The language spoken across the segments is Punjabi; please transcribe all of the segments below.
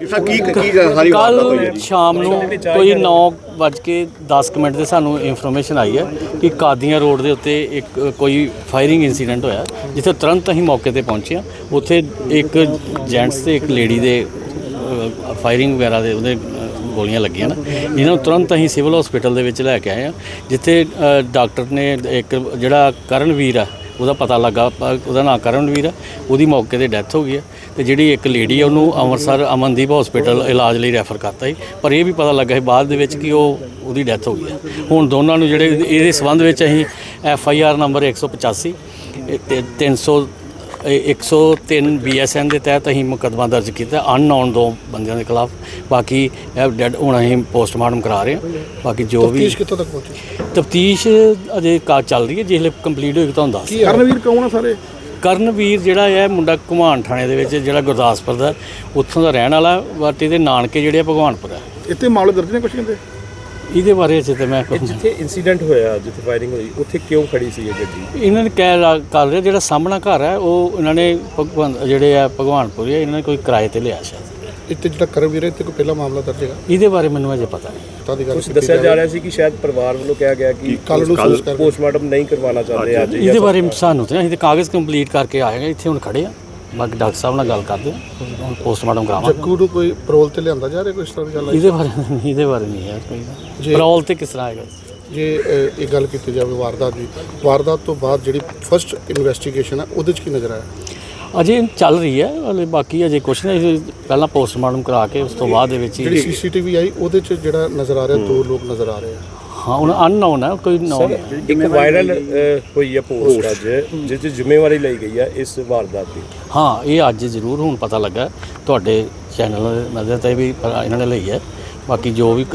ਸਰ ਕੀ ਕੀ ਸਾਰੀ ਵਾਰਦਾਤ ਹੋਈ ਹੈ ਕੱਲ ਸ਼ਾਮ ਨੂੰ ਕੋਈ 9:10 ਮਿੰਟ ਦੇ ਸਾਨੂੰ ਇਨਫੋਰਮੇਸ਼ਨ ਆਈ ਹੈ ਕਿ ਕਾਦੀਆਂ ਰੋਡ ਦੇ ਉੱਤੇ ਇੱਕ ਕੋਈ ਫਾਇਰਿੰਗ ਇਨਸੀਡੈਂਟ ਹੋਇਆ ਜਿੱਥੇ ਤੁਰੰਤ ਅਸੀਂ ਮੌਕੇ ਤੇ ਪਹੁੰਚੇ ਹਾਂ। ਉੱਥੇ ਇੱਕ ਜੈਂਟਸ ਤੇ ਇੱਕ ਲੇਡੀ ਦੇ ਫਾਇਰਿੰਗ ਵਗੈਰਾ ਦੇ ਉਹਦੇ ਗੋਲੀਆਂ ਲੱਗੀਆਂ ਨਾ। ਇਹਨਾਂ ਨੂੰ ਤੁਰੰਤ ਅਸੀਂ ਸਿਵਲ ਹਸਪੀਟਲ ਦੇ ਵਿੱਚ ਲੈ ਕੇ ਆਏ ਹਾਂ ਜਿੱਥੇ ਡਾਕਟਰ ਨੇ ਇੱਕ ਜਿਹੜਾ ਕਰਨਵੀਰ ਆ ਉਹਦਾ ਪਤਾ ਲੱਗਾ ਉਹਦਾ ਨਾਮ ਕਰਨਵੀਰ ਆ, ਉਹਦੀ ਮੌਕੇ ਤੇ ਡੈਥ ਹੋ ਗਈ ਹੈ ਤੇ ਜਿਹੜੀ ਇੱਕ ਲੇਡੀ ਆ, ਉਹਨੂੰ ਅੰਮ੍ਰਿਤਸਰ ਅਮਨਦੀਪ ਹਸਪੀਟਲ ਇਲਾਜ ਲਈ ਰੈਫਰ ਕਰਤਾ ਸੀ ਪਰ ਇਹ ਵੀ ਪਤਾ ਲੱਗਾ ਸੀ ਬਾਅਦ ਦੇ ਵਿੱਚ ਕਿ ਉਹ, ਉਹਦੀ ਡੈਥ ਹੋ ਗਈ ਹੈ ਹੁਣ ਦੋਨਾਂ ਨੂੰ ਜਿਹੜੇ ਇਹਦੇ ਸੰਬੰਧ ਵਿੱਚ ਅਸੀਂ ਐਫ ਆਈ ਆਰ ਨੰਬਰ 185 ਇਹ ਤੇ 300 ਇਹ 103 ਬੀਐਸਐਨ ਦੇ ਤਹਿਤ ਅਸੀਂ ਮੁਕੱਦਮਾ ਦਰਜ ਕੀਤਾ ਅਨਨੋਨ ਦੋ ਬੰਦਿਆਂ ਦੇ ਖਿਲਾਫ। ਬਾਕੀ ਇਹ ਡੈਡ ਹੁਣ ਅਸੀਂ ਪੋਸਟਮਾਰਟਮ ਕਰਾ ਰਹੇ ਹਾਂ। ਬਾਕੀ ਜੋ ਵੀ ਤੀਸ਼ ਕਿੱਥੋਂ ਤੱਕ ਪਹੁੰਚੀ? ਤਫਤੀਸ਼ ਅਜੇ ਕਾ ਚੱਲ ਰਹੀ ਹੈ ਜਿਸਲੇ ਕੰਪਲੀਟ ਹੋਏਗੀ ਤੁਹਾਨੂੰ ਦੱਸ ਕੀ ਕਰਨਵੀਰ ਕੌਣ ਆ ਸਾਰੇ? ਕਰਨਵੀਰ ਜਿਹੜਾ ਹੈ ਮੁੰਡਾ ਘੁਮਾਣ ਥਾਣੇ ਦੇ ਵਿੱਚ ਜਿਹੜਾ ਗੁਰਦਾਸਪੁਰ ਦਾ ਉੱਥੋਂ ਦਾ ਰਹਿਣ ਵਾਲਾ ਬਟ ਇਹਦੇ ਨਾਨਕੇ ਜਿਹੜੇ ਆ ਭਗਵਾਨਪੁਰ ਆ। ਇੱਥੇ ਮਾਮਲੇ ਦਰਜ ਨੇ ਕੁਛ ਕਹਿੰਦੇ? ਇਹਦੇ ਬਾਰੇ ਅਜੇ ਤੇ ਮੈਂ ਜਿੱਥੇ ਇਨਸੀਡੈਂਟ ਹੋਇਆ ਜਿੱਥੇ ਫਾਇਰਿੰਗ ਹੋਈ ਉੱਥੇ ਕਿਉਂ ਖੜੀ ਸੀ ਇਹ ਗੱਡੀ? ਇਹਨਾਂ ਨੇ ਕਹਿ ਰਾ- ਕਰ ਰਿਹਾ ਜਿਹੜਾ ਸਾਹਮਣਾ ਘਰ ਹੈ ਉਹ ਇਹਨਾਂ ਨੇ ਭਗਵਾਨ ਜਿਹੜੇ ਆ ਭਗਵਾਨਪੁਰ ਆ ਇਹਨਾਂ ਨੇ ਕੋਈ ਕਿਰਾਏ ਤੇ ਲਿਆ ਸ਼ਾਇਦ ਇੱਥੇ ਜਿਹੜਾ ਕਰਨਵੀਰ ਹੈ ਇੱਥੇ ਕੋਈ ਪਹਿਲਾ ਮਾਮਲਾ ਦਰਜ ਹੈਗਾ? ਇਹਦੇ ਬਾਰੇ ਮੈਨੂੰ ਅਜੇ ਪਤਾ ਨਹੀਂ। ਤਾਂ ਦੀ ਗੱਲ ਕੁਝ ਦੱਸਿਆ ਜਾ ਰਿਹਾ ਸੀ ਕਿ ਸ਼ਾਇਦ ਪਰਿਵਾਰ ਵੱਲੋਂ ਕਿਹਾ ਗਿਆ ਕਿ ਕੱਲ ਨੂੰ ਸੰਸਕਾਰ ਪੋਸਟਮਾਰਟਮ ਨਹੀਂ ਕਰਵਾਉਣਾ ਚਾਹੁੰਦੇ ਅੱਜ ਇਹਦੇ ਬਾਰੇ ਸਾਨੂੰ ਤੇ ਅਸੀਂ ਤੇ ਕਾਗਜ਼ ਕੰਪਲੀਟ ਕਰਕੇ ਆਏ ਹਾਂ ਇੱਥੇ ਹੁਣ ਖੜੇ ਆ। ਬਾਕੀ ਡਾਕਟਰ ਸਾਹਿਬ ਨਾਲ ਗੱਲ ਕਰਦੇ ਹਾਂ ਹੁਣ ਪੋਸਟਮਾਰਟਮ ਕਰਾਵਾਂਗੇ ਜੱਗੂ ਨੂੰ ਕੋਈ ਪਰੋਲ ਤੇ ਲਿਆਂਦਾ ਜਾ ਰਿਹਾ ਕੋਈ ਇਸ ਤਰ੍ਹਾਂ ਦੀ ਗੱਲ ਇਹਦੇ ਬਾਰੇ ਨਹੀਂ ਇਹਦੇ ਬਾਰੇ ਨਹੀਂ ਯਾਰ ਕੋਈ। ਜੀ। ਪਰੋਲ ਤੇ ਕਿਸ ਤਰ੍ਹਾਂ ਆਏਗਾ? ਜੇ ਅ, ਇਹ ਗੱਲ ਕੀਤੀ ਜਾਵੇ ਵਾਰਦਾਤ ਦੀ ਵਾਰਦਾਤ ਤੋਂ ਬਾਅਦ ਜਿਹੜੀ ਫਰਸਟ ਇਨਵੈਸਟੀਗੇਸ਼ਨ ਹੈ ਉਹਦੇ 'ਚ ਕੀ ਨਜ਼ਰ ਆਇਆ? ਅਜੇ ਚੱਲ ਰਹੀ ਹੈ ਹਲੇ ਬਾਕੀ ਅਜੇ ਕੁਛ ਨਹੀਂ ਪਹਿਲਾਂ ਪੋਸਟਮਾਰਟਮ ਕਰਾ ਕੇ ਉਸ ਤੋਂ ਬਾਅਦ ਦੇ ਵਿੱਚ ਜਿਹੜੀ ਹੀ ਸੀਸੀਟੀਵੀ ਆਈ ਉਹਦੇ 'ਚ ਜਿਹੜਾ ਨਜ਼ਰ ਆ ਰਿਹਾ ਦੋ ਲੋਕ ਨਜ਼ਰ ਆ ਰਹੇ ਆ। ਹਾਂ ਹੁਣ ਅਨਨੋਨ ਹੈ ਕੋਈ ਨੋਨ ਇੱਕ ਵਾਇਰਲ ਹੋਈ ਹੈ ਪੋਸਟ ਅੱਜ ਜਿਸ ਦੀ ਜ਼ਿੰਮੇਵਾਰੀ ਲਈ ਗਈ ਹੈ ਇਸ ਵਾਰਦਾਤ ਦੀ। ਹਾਂ ਇਹ ਅੱਜ ਜ਼ਰੂਰ ਹੁਣ ਪਤਾ ਲੱਗਾ। ਤੁਹਾਡੇ ਚੈਨਲ ਨਜ਼ਰ ਤੇ ਵੀ ਇਹਨਾਂ ਨੇ ਲਈ ਹੈ। ਬਾਕੀ ਜੋ ਵੀ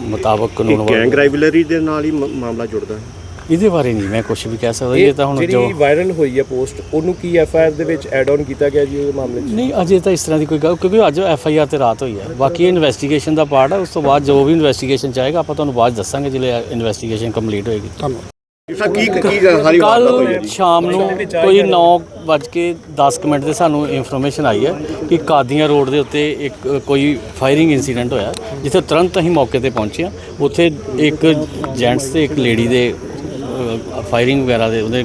ਮੁਤਾਬਕ ਕਾਨੂੰਨ ਵੱਲ- ਗੈਂਗ ਰਾਈਵਲਰੀ ਦੇ ਨਾਲ ਹੀ ਮਾਮਲਾ ਜੁੜਦਾ ਹੈ। ਇਹਦੇ ਬਾਰੇ ਨਹੀਂ ਮੈਂ ਕੁਝ ਵੀ ਕਹਿ ਸਕਦਾ ਇਹ ਤਾਂ ਹੁਣ ਜੋ ਜਿਹੜੀ ਵਾਇਰਲ ਹੋਈ ਹੈ ਪੋਸਟ ਉਹਨੂੰ ਕੀ ਐਫ ਆਈ ਆਰ ਦੇ ਵਿੱਚ ਐਡ ਆਨ ਕੀਤਾ ਗਿਆ ਜੀ ਉਹ ਮਾਮਲੇ 'ਚ? ਨਹੀਂ ਅਜੇ ਤਾਂ ਇਸ ਤਰ੍ਹਾਂ ਦੀ ਕੋਈ ਗੱਲ ਕਿਉਂਕਿ ਅੱਜ ਐਫ ਆਈ ਆਰ ਤੇ ਰਾਤ ਹੋਈ ਹੈ। ਬਾਕੀ ਇਨਵੈਸਟੀਗੇਸ਼ਨ ਦਾ ਪਾਰਟ ਹੈ ਉਸ ਤੋਂ ਬਾਅਦ ਜੋ ਵੀ ਇਨਵੈਸਟੀਗੇਸ਼ਨ ਚਾਹੇਗਾ ਆਪਾਂ ਤੁਹਾਨੂੰ ਬਾਅਦ ਦੱਸਾਂਗੇ ਜਦੋਂ ਇਨਵੈਸਟੀਗੇਸ਼ਨ ਕੰਪਲੀਟ ਹੋਏਗੀ। ਧੰਨਵਾਦ। ਸਰ ਕੀ ਕੀ ਸਾਰੀ ਵਾਰਦਾਤ ਹੋਈ ਹੈ ਕੱਲ ਸ਼ਾਮ ਨੂੰ ਕੋਈ 9:10 ਮਿੰਟ ਦੇ ਸਾਨੂੰ ਇਨਫੋਰਮੇਸ਼ਨ ਆਈ ਹੈ ਕਿ ਕਾਦੀਆਂ ਰੋਡ ਦੇ ਉੱਤੇ ਇੱਕ ਕੋਈ ਫਾਇਰਿੰਗ ਇਨਸੀਡੈਂਟ ਹੋਇਆ ਜਿੱਥੇ ਤੁਰੰਤ ਅਸੀਂ ਮੌਕੇ ਤੇ ਪਹੁੰਚੇ ਹਾਂ। ਉੱਥੇ ਇੱਕ ਜੈਂਟਸ ਤੇ ਇੱਕ ਲੇਡੀ ਦੇ ਫਾਇਰਿੰਗ ਵਗੈਰਾ ਦੇ ਉਹਦੇ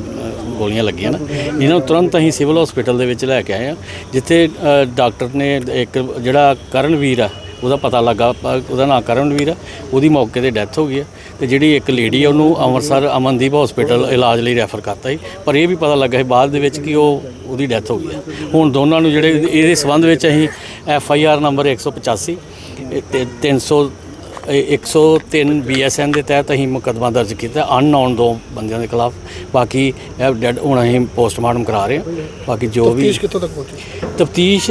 ਗੋਲੀਆਂ ਲੱਗੀਆਂ ਨਾ। ਇਹਨਾਂ ਨੂੰ ਤੁਰੰਤ ਅਸੀਂ ਸਿਵਲ ਹਸਪੀਟਲ ਦੇ ਵਿੱਚ ਲੈ ਕੇ ਆਏ ਹਾਂ, ਜਿੱਥੇ ਡਾਕਟਰ ਨੇ ਇੱਕ ਜਿਹੜਾ ਕਰਨਵੀਰ ਆ, ਉਹਦਾ ਪਤਾ ਲੱਗਾ ਉਹਦਾ ਨਾਮ ਕਰਨਵੀਰ ਆ, ਉਹਦੀ ਮੌਕੇ ਤੇ ਡੈਥ ਹੋ ਗਈ ਹੈ ਤੇ ਜਿਹੜੀ ਇੱਕ ਲੇਡੀ ਆ, ਉਹਨੂੰ ਅੰਮ੍ਰਿਤਸਰ ਅਮਨਦੀਪ ਹਸਪੀਟਲ ਇਲਾਜ ਲਈ ਰੈਫਰ ਕਰਤਾ ਸੀ। ਪਰ ਇਹ ਵੀ ਪਤਾ ਲੱਗਾ ਸੀ ਬਾਅਦ ਦੇ ਵਿੱਚ ਕਿ ਉਹ, ਉਹਦੀ ਡੈਥ ਹੋ ਗਈ ਹੈ ਹੁਣ ਦੋਨਾਂ ਨੂੰ ਜਿਹੜੇ ਇਹਦੇ ਸੰਬੰਧ ਵਿੱਚ ਅਸੀਂ ਐਫ ਆਈ ਆਰ ਨੰਬਰ 185 ਇਹ ਤੇ 300 ਇਹ 103 ਬੀਐਸਐਨ ਦੇ ਤਹਿਤ ਅਸੀਂ ਮੁਕੱਦਮਾ ਦਰਜ ਕੀਤਾ ਅਨਨੋਨ ਦੋ ਬੰਦਿਆਂ ਦੇ ਖਿਲਾਫ। ਬਾਕੀ ਇਹ ਡੈਡ ਹੁਣ ਅਸੀਂ ਪੋਸਟਮਾਰਟਮ ਕਰਾ ਰਹੇ ਹਾਂ। ਬਾਕੀ ਜੋ ਵੀ ਤੀਸ਼ ਕਿੱਥੋਂ ਤੱਕ ਪਹੁੰਚੀ? ਤਫਤੀਸ਼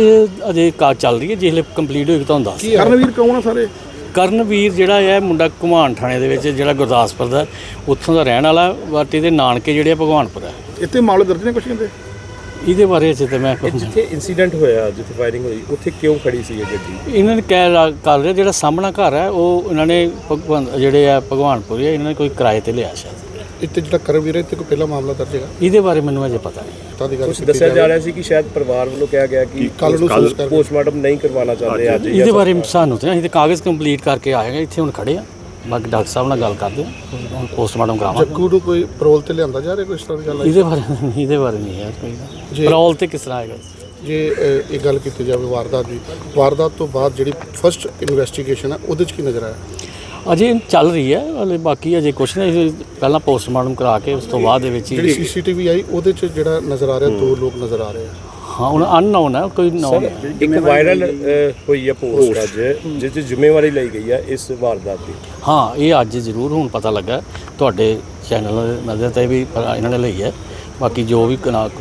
ਅਜੇ ਕਾ ਚੱਲ ਰਹੀ ਹੈ ਜਿਸਲੇ ਕੰਪਲੀਟ ਹੋਏਗੀ ਤੁਹਾਨੂੰ ਦੱਸ ਕੀ ਕਰਨਵੀਰ ਕੌਣ ਆ ਸਾਰੇ? ਕਰਨਵੀਰ ਜਿਹੜਾ ਹੈ ਮੁੰਡਾ ਘੁਮਾਣ ਥਾਣੇ ਦੇ ਵਿੱਚ ਜਿਹੜਾ ਗੁਰਦਾਸਪੁਰ ਦਾ ਉੱਥੋਂ ਦਾ ਰਹਿਣ ਵਾਲਾ ਬਟ ਇਹਦੇ ਨਾਨਕੇ ਜਿਹੜੇ ਆ ਭਗਵਾਨਪੁਰ ਆ ਇੱਥੇ ਮਾਮਲੇ ਦਰਜ ਨੇ ਕੁਛ ਕਹਿੰਦੇ? ਇਹਦੇ ਬਾਰੇ ਅਜੇ ਤੇ ਮੈਂ ਕੁਛ ਨਹੀਂ- ਜਿੱਥੇ ਇਨਸੀਡੈਂਟ ਹੋਇਆ ਜਿੱਥੇ ਫਾਇਰਿੰਗ ਹੋਈ ਉੱਥੇ ਕਿਉਂ ਖੜੀ ਸੀ ਇਹ ਗੱਡੀ? ਇਹਨਾਂ ਨੇ ਕਹਿ ਰਾ- ਕਰ ਰਿਹਾ ਜਿਹੜਾ ਸਾਹਮਣਾ ਘਰ ਹੈ ਉਹ ਇਹਨਾਂ ਨੇ ਭਗਵਾਨ ਜਿਹੜੇ ਆ ਭਗਵਾਨਪੁਰ ਆ ਇਹਨਾਂ ਨੇ ਕੋਈ ਕਿਰਾਏ ਤੇ ਲਿਆ ਸ਼ਾਇਦ ਇੱਥੇ ਜਿਹੜਾ ਕਰਨਵੀਰ ਹੈ ਇੱਥੇ ਕੋਈ ਪਹਿਲਾ ਮਾਮਲਾ ਦਰਜ ਹੈਗਾ? ਇਹਦੇ ਬਾਰੇ ਮੈਨੂੰ ਅਜੇ ਪਤਾ ਨਹੀਂ। ਤਾਂ ਦੀ ਗੱਲ ਕੁਝ ਦੱਸਿਆ ਜਾ ਰਿਹਾ ਸੀ ਕਿ ਸ਼ਾਇਦ ਪਰਿਵਾਰ ਵੱਲੋਂ ਕਿਹਾ ਗਿਆ ਕਿ ਕੱਲ ਨੂੰ ਸੰਸਕਾਰ ਪੋਸਟਮਾਰਟਮ ਨਹੀਂ ਕਰਵਾਉਣਾ ਚਾਹੁੰਦੇ ਅੱਜ ਇਹਦੇ ਬਾਰੇ ਸਾਨੂੰ ਤੇ ਅਸੀਂ ਤੇ ਕਾਗਜ਼ ਕੰਪਲੀਟ ਕਰਕੇ ਆਏ ਹਾਂ ਇੱਥੇ ਹੁਣ ਖੜੇ ਆ। ਬਾਕੀ ਡਾਕਟਰ ਸਾਹਿਬ ਨਾਲ ਗੱਲ ਕਰਦੇ ਹਾਂ ਪੋਸਟਮਾਰਟਮ ਕਰਾਵਾਂਗੇ ਜੱਗੂ ਨੂੰ ਕੋਈ ਪਰੋਲ ਤੇ ਲਿਆਂਦਾ ਜਾ ਰਿਹਾ ਕੋਈ ਇਸ ਤਰ੍ਹਾਂ ਦੀ ਗੱਲ ਇਹਦੇ ਬਾਰੇ ਨਹੀਂ ਇਹਦੇ ਬਾਰੇ ਨਹੀਂ ਯਾਰ ਕੋਈ। ਜੀ। ਪਰੋਲ ਤੇ ਕਿਸ ਤਰ੍ਹਾਂ ਆਏਗਾ? ਜੇ ਅ, ਇਹ ਗੱਲ ਕੀਤੀ ਜਾਵੇ ਵਾਰਦਾਤ ਦੀ ਵਾਰਦਾਤ ਤੋਂ ਬਾਅਦ ਜਿਹੜੀ ਫਰਸਟ ਇਨਵੈਸਟੀਗੇਸ਼ਨ ਹੈ ਉਹਦੇ 'ਚ ਕੀ ਨਜ਼ਰ ਆਇਆ? ਅਜੇ ਚੱਲ ਰਹੀ ਹੈ ਹਲੇ ਬਾਕੀ ਅਜੇ ਕੁਛ ਨਹੀਂ ਪਹਿਲਾਂ ਪੋਸਟਮਾਰਟਮ ਕਰਾ ਕੇ ਉਸ ਤੋਂ ਬਾਅਦ ਦੇ ਵਿੱਚ ਜਿਹੜੀ ਹੀ ਸੀਸੀਟੀਵੀ ਆਈ ਉਹਦੇ 'ਚ ਜਿਹੜਾ ਨਜ਼ਰ ਆ ਰਿਹਾ ਦੋ ਲੋਕ ਨਜ਼ਰ ਆ ਰਹੇ ਆ। ਹਾਂ ਹੁਣ ਅਨਨੋਨ ਹੈ ਕੋਈ ਨੋਨ ਇੱਕ ਵਾਇਰਲ ਹੋਈ ਹੈ ਪੋਸਟ ਅੱਜ ਜਿਸ ਦੀ ਜ਼ਿੰਮੇਵਾਰੀ ਲਈ ਗਈ ਹੈ ਇਸ ਵਾਰਦਾਤ ਦੀ। ਹਾਂ ਇਹ ਅੱਜ ਜ਼ਰੂਰ ਹੁਣ ਪਤਾ ਲੱਗਾ। ਤੁਹਾਡੇ ਚੈਨਲ ਦੇ ਨਜ਼ਰ ਤੇ ਵੀ ਇਹਨਾਂ ਨੇ ਲਈ ਹੈ। ਬਾਕੀ ਜੋ ਵੀ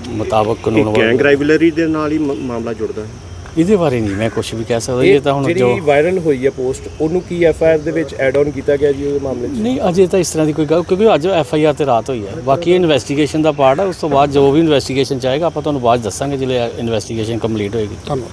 ਮੁਤਾਬਕ ਕਾਨੂੰਨ ਵੱਲ- ਗੈਂਗ ਰਾਈਵਲਰੀ ਦੇ ਨਾਲ ਹੀ ਮਾਮਲਾ ਜੁੜਦਾ ਹੈ। ਇਹਦੇ ਬਾਰੇ ਨਹੀਂ ਮੈਂ ਕੁਝ ਵੀ ਕਹਿ ਸਕਦਾ ਇਹ ਤਾਂ ਹੁਣ ਜੋ ਜਿਹੜੀ ਵਾਇਰਲ ਹੋਈ ਹੈ ਪੋਸਟ ਉਹਨੂੰ ਕੀ ਐਫ ਆਈ ਆਰ ਦੇ ਵਿੱਚ ਐਡ ਆਨ ਕੀਤਾ ਗਿਆ ਜੀ ਉਹ ਮਾਮਲੇ 'ਚ? ਨਹੀਂ ਅਜੇ ਤਾਂ ਇਸ ਤਰ੍ਹਾਂ ਦੀ ਕੋਈ ਗੱਲ ਕਿਉਂਕਿ ਅੱਜ ਐਫ ਆਈ ਆਰ ਤੇ ਰਾਤ ਹੋਈ ਹੈ। ਬਾਕੀ ਇਨਵੈਸਟੀਗੇਸ਼ਨ ਦਾ ਪਾਰਟ ਹੈ ਉਸ ਤੋਂ ਬਾਅਦ ਜੋ ਵੀ ਇਨਵੈਸਟੀਗੇਸ਼ਨ ਚਾਹੇਗਾ ਆਪਾਂ ਤੁਹਾਨੂੰ ਬਾਅਦ 'ਚ ਦੱਸਾਂਗੇ ਜਦੋਂ ਇਨਵੈਸਟੀਗੇਸ਼ਨ ਕੰਪਲੀਟ ਹੋਏਗੀ। ਧੰਨਵਾਦ।